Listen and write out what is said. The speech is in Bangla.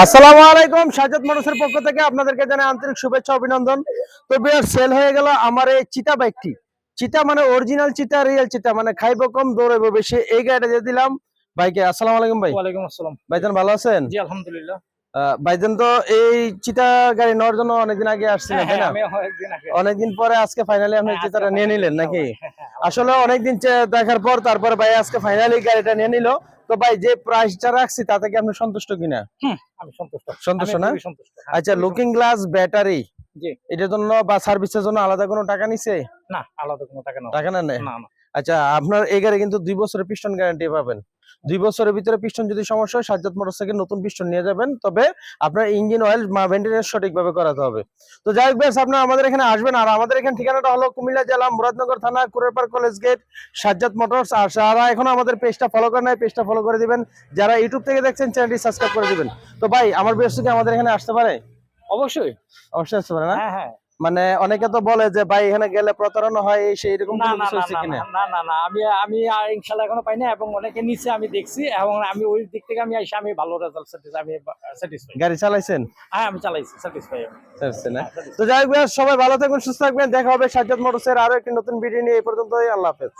আসসালামু আলাইকুম সাজাদ মানুষের পক্ষ থেকে আপনাদেরকে জানাই আন্তরিক শুভেচ্ছা অভিনন্দন। তো বিয়ার সেল হয়ে গেল আমার এই চিতা বাইকটি। চিতা মানে অরিজিনাল চিতা রিয়েল চিতা মানে খাইবো কম দৌড়াইবো বেশি এই গাড়িটা দিয়ে দিলাম ভাইকে আসসালামু আলাইকুম ভাই। ওয়ালাইকুম আসসালাম। ভাইজান ভালো আছেন? জি আলহামদুলিল্লাহ। ভাইজান তো এই চিতা গাড়ি নেওয়ার জন্য অনেকদিন আগে আসছিলেন হ্যাঁ তাই হ্যাঁ না একদিন আগে। অনেকদিন পরে আজকে ফাইনালি আপনি হ্যাঁ, চিতাটা নিয়ে নিলেন নাকি। হ্যাঁ, হ্যাঁ, আসলে অনেকদিন দেখার পর তারপরে ভাই আজকে ফাইনালি গাড়িটা নিয়ে নিল। তো ভাই যে প্রাইসটা রাখছি তাতে কি আপনি সন্তুষ্ট কিনা? আমি সন্তুষ্ট। সন্তুষ্ট না? হ্যাঁ, আচ্ছা লুকিং গ্লাস ব্যাটারি এটার জন্য বা সার্ভিসের জন্য আলাদা কোনো টাকা নিছে? না আলাদা কোনো টাকা না টাকা না না। আচ্ছা আপনার এই গাড়ি কিন্তু দুই বছরের পিস্টন গ্যারান্টি পাবেন। দুই বছরের ভিতরে পিস্টন যদি সমস্যা হয় সাজ্জাদ মোটরস থেকে নতুন পিস্টন নিয়ে যাবেন। তবে আপনার ইঞ্জিন অয়েল মেনটেন্যান্স সঠিকভাবে করাতে হবে। তো যাই হোক বেশ আপনার আমাদের এখানে আসবেন। আর আমাদের এখানে ঠিকানাটা হলো কুমিল্লা জেলা মুরাদনগর থানা Kurerpar college gate Sajjad Motors. আর যারা এখন আমাদের পেজটা ফলো করে নাই পেজটা ফলো করে দিবেন। যারা ইউটিউব থেকে দেখছেন চ্যানেলটি সাবস্ক্রাইব করে দিবেন। তো ভাই আমার বেশ কি আমাদের এখানে আসতে পারে? অবশ্যই। অবশ্যই আসতে পারে না? হ্যাঁ হ্যাঁ। মানে অনেকে তো বলে যে ভাই এখানে গেলে প্রতারণা হয় এই সেই এরকম না না কিছু না হচ্ছে কিনা না, না না না আমি আমি আর ইনশাআল্লাহ এখনও পাই না এবং অনেকে নিচে আমি দেখছি এবং আমি ওই দিক থেকে আমি আইসা আমি ভালো রেজাল্ট আমি স্যাটিসফাই গাড়ি চালাইছেন? হ্যাঁ আমি চালাইছি স্যাটিসফাই তো যাই হোক সবাই ভালো থাকবেন সুস্থ থাকবেন দেখা হবে সাজ্জাদ মোটরসের আরও একটি নতুন ভিডিও নিয়ে এই পর্যন্তই আল্লাহ হাফেজ।